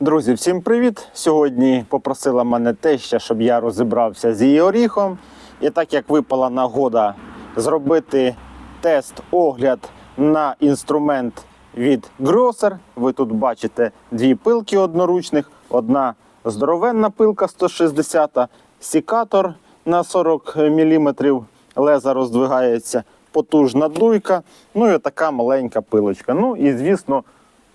Друзі, всім привіт! Сьогодні попросила мене теща, щоб я розібрався з її оріхом. І так як випала нагода зробити тест-огляд на інструмент від Grosser. Ви тут бачите дві пилки одноручних, одна здоровенна пилка 160, сікатор на 40 мм, леза роздвигається, потужна дуйка, ну і така маленька пилочка. Ну і звісно,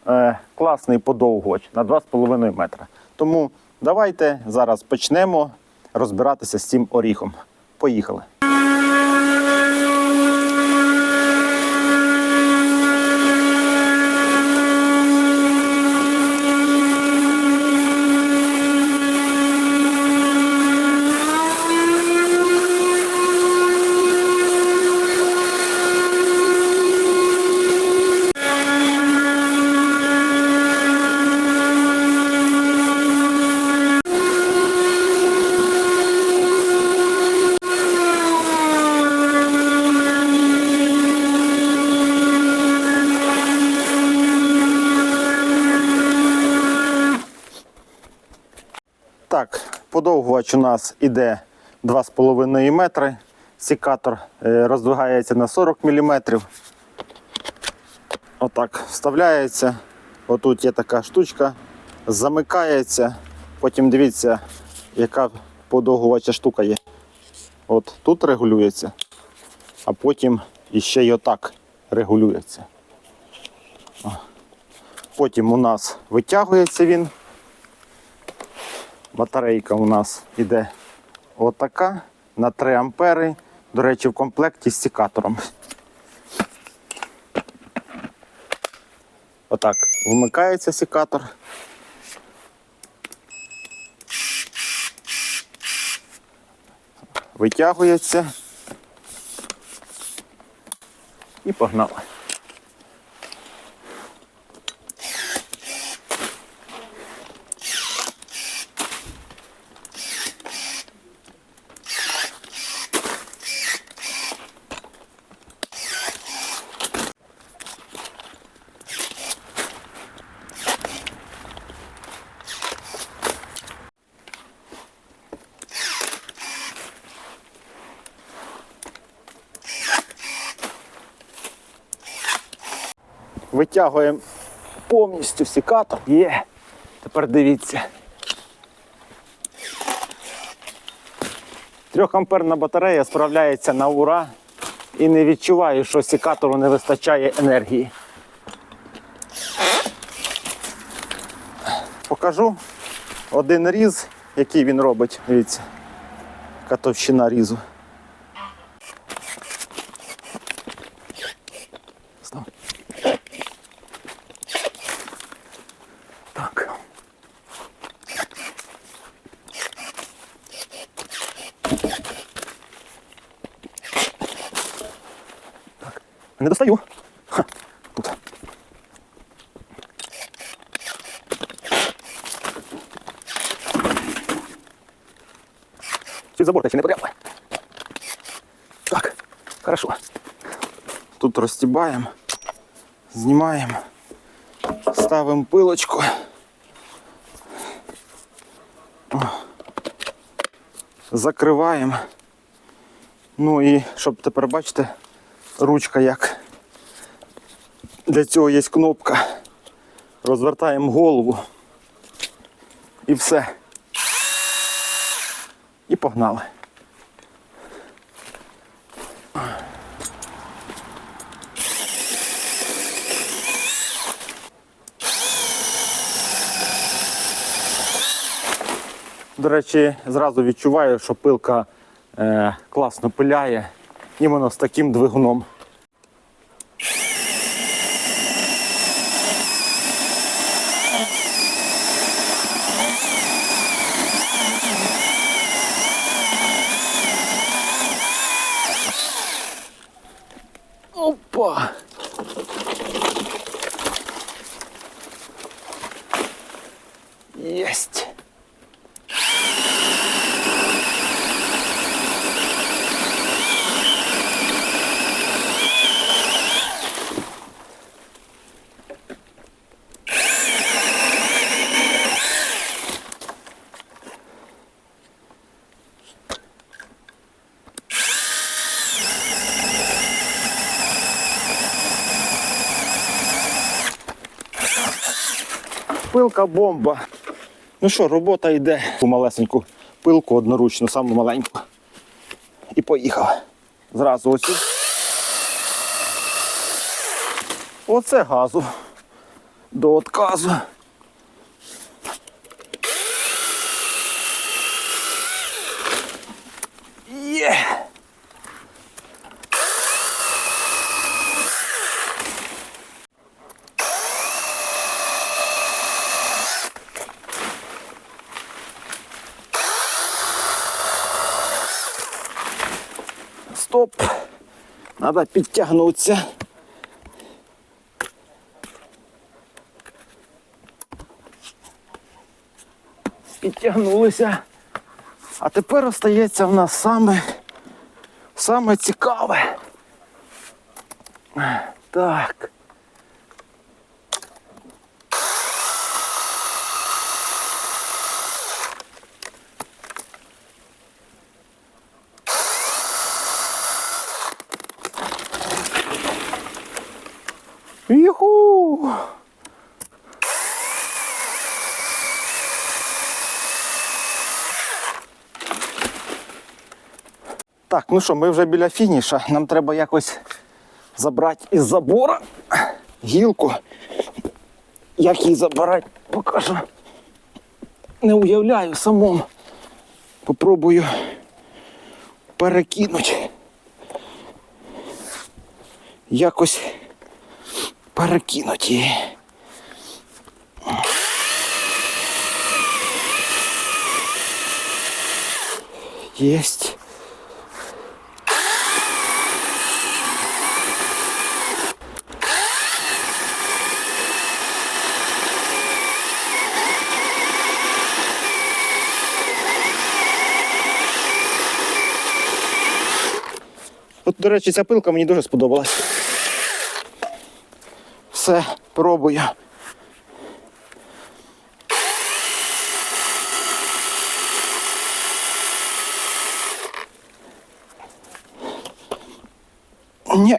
е, класний подовгувач на 2,5 метра. Тому давайте зараз почнемо розбиратися з цим оріхом. Поїхали. Так, подовгувач у нас іде 2,5 метри. Сікатор е, роздвигається на 40 мм. Отак вставляється. Отут є така штучка, замикається. Потім дивіться, яка подовгувача штука є. От тут регулюється, а потім іще й отак регулюється. Потім у нас витягується він. Батарейка у нас іде отака на 3 ампери. До речі, в комплекті з секатором. Отак вмикається секатор. Витягується. І погнали. Витягуємо повністю секатор. Є. Тепер дивіться. Трьохамперна батарея справляється на ура і не відчуваю, що секатору не вистачає енергії. Покажу один різ, який він робить. Дивіться, яка різу. Так. Не достаю. Ха. Тут. Чуть забор ще не подряпай. Так, хорошо. Тут розстібаємо, знімаємо, ставимо пилочку. Закриваємо. Ну і щоб тепер бачите, ручка як. Для цього є кнопка. Розвертаємо голову. І все. І погнали. До речі, зразу відчуваю, що пилка е, класно пиляє іменно з таким двигуном. Опа! Єсть! Пилка бомба. Ну що, робота йде. Ту малесеньку пилку одноручну, саму маленьку. І поїхав. Зразу ось. Оце газу. До отказу. Є! Стоп. Надо підтягнутися. Підтягнулися. А тепер остається в нас саме, саме цікаве. Так. Так, ну що, ми вже біля фініша. Нам треба якось забрати із забора гілку. Як її забирати, покажу. Не уявляю самому. Попробую перекинути. Якось перекинути її. Єсть. От, до речі, ця пилка мені дуже сподобалась. Все, пробую. Ні,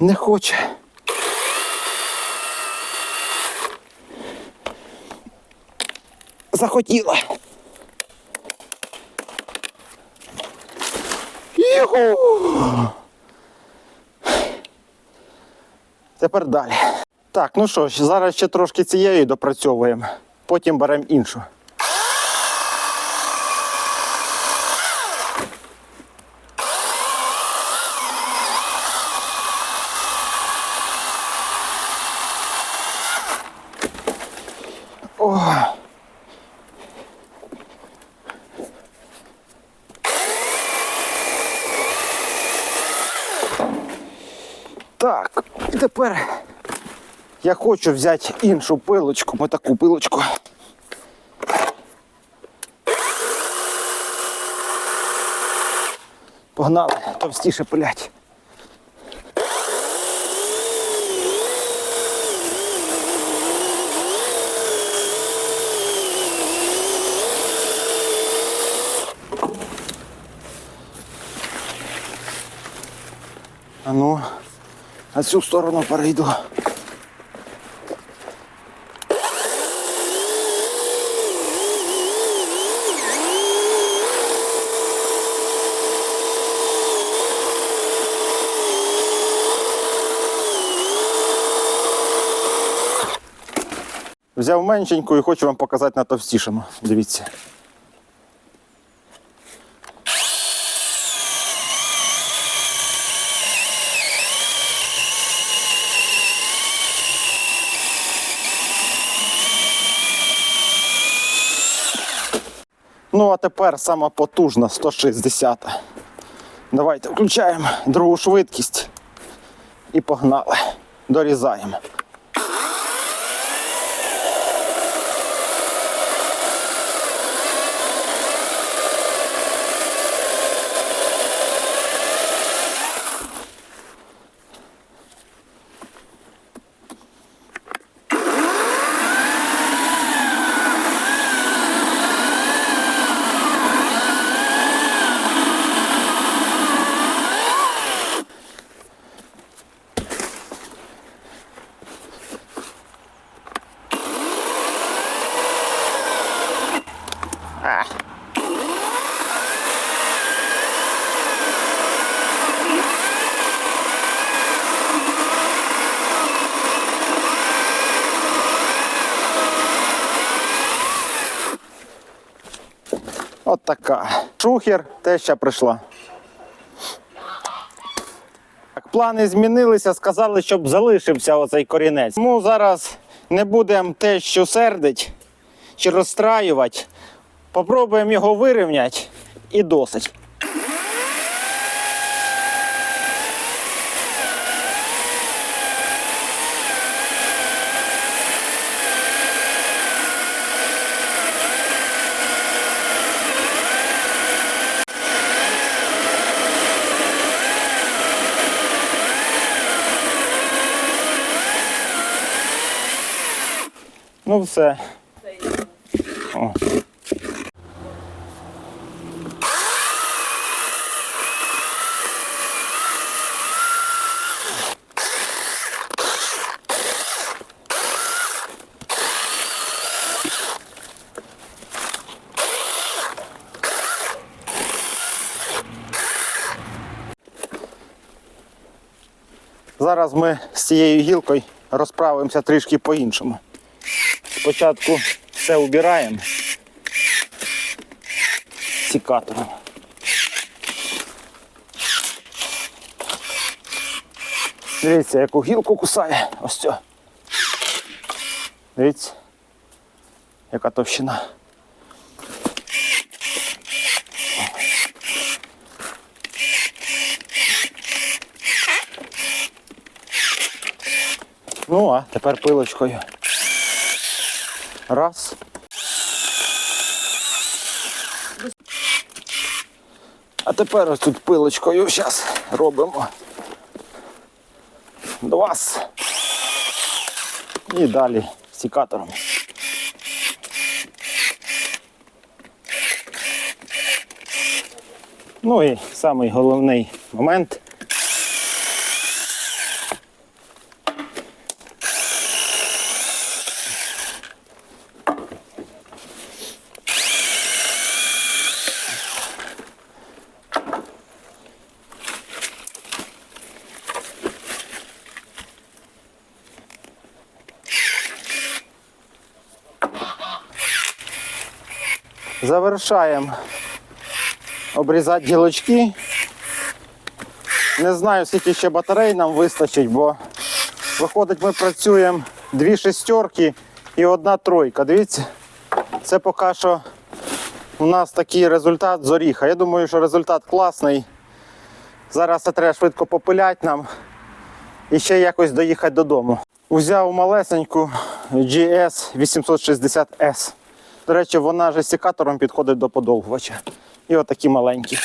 не хоче. Захотіла. Юху! Тепер далі. Так, ну що ж, зараз ще трошки цією допрацьовуємо, потім беремо іншу. О. Так, і тепер я хочу взяти іншу пилочку, ось таку пилочку. Погнали, товстіше пилять. А ну, на цю сторону перейду. Взяв меншеньку і хочу вам показати на товстішому. Дивіться. Ну, а тепер сама потужна 160. Давайте включаємо другу швидкість і погнали. Дорізаємо. Така. Шухер теж ще прийшла. Так, плани змінилися, сказали, щоб залишився оцей корінець. Тому зараз не будемо те, що сердить чи розстраювати. Попробуємо його вирівняти і досить. Ну все. О. Зараз ми з цією гілкою розправимося трішки по-іншому. Спочатку все убираємо сікатором. Дивіться, яку гілку кусає. Ось цю. Дивіться, яка товщина. Ну, а тепер пилочкою. Раз. А тепер ось тут пилочкою зараз робимо. Два. І далі сікатором. Ну і самий головний момент. Завершаємо обрізати гілочки. Не знаю, скільки ще батарей нам вистачить, бо виходить, ми працюємо дві шестерки і одна тройка. Дивіться, це поки що у нас такий результат з оріха. Я думаю, що результат класний. Зараз це треба швидко попиляти нам і ще якось доїхати додому. Узяв малесеньку GS 860S. До речі, вона же секатором підходить до подовгувача. І отакі маленькі.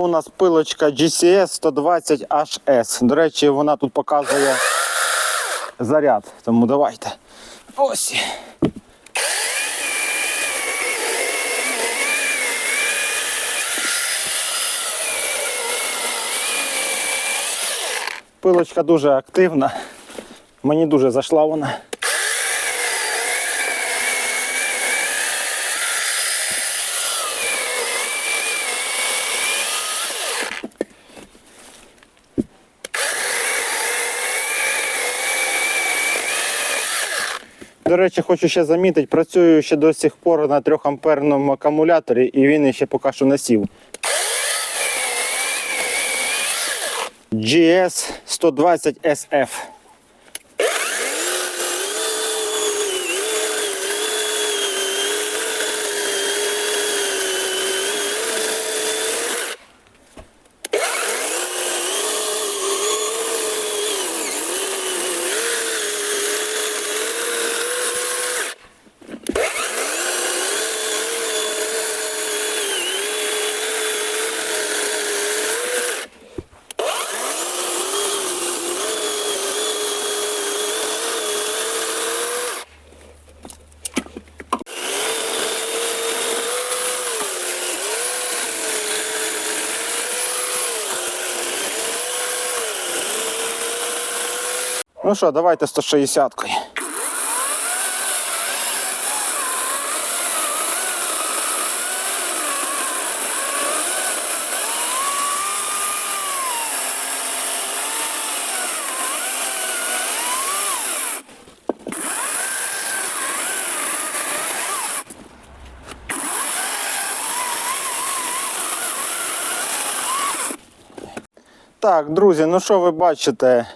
У нас пилочка GCS 120 HS. До речі, вона тут показує заряд. Тому давайте. Ось. Пилочка дуже активна. Мені дуже зайшла вона. До речі, хочу ще замітити, працюю ще до сих пор на 3 амперному акумуляторі і він ще поки що не сів. GS 120 Ну що, давайте 160-кою. Так, друзі, ну що ви бачите?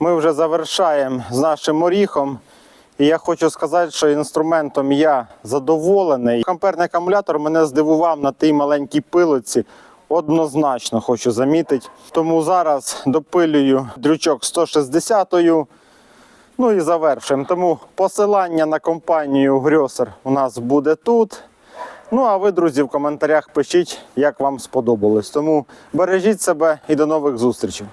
Ми вже завершаємо з нашим оріхом. І я хочу сказати, що інструментом я задоволений. Амперний акумулятор мене здивував на тій маленькій пилоці. Однозначно хочу замітити. Тому зараз допилюю дрючок 160-ю. Ну і завершуємо. Тому посилання на компанію Грьосер у нас буде тут. Ну а ви, друзі, в коментарях пишіть, як вам сподобалось. Тому бережіть себе і до нових зустрічей.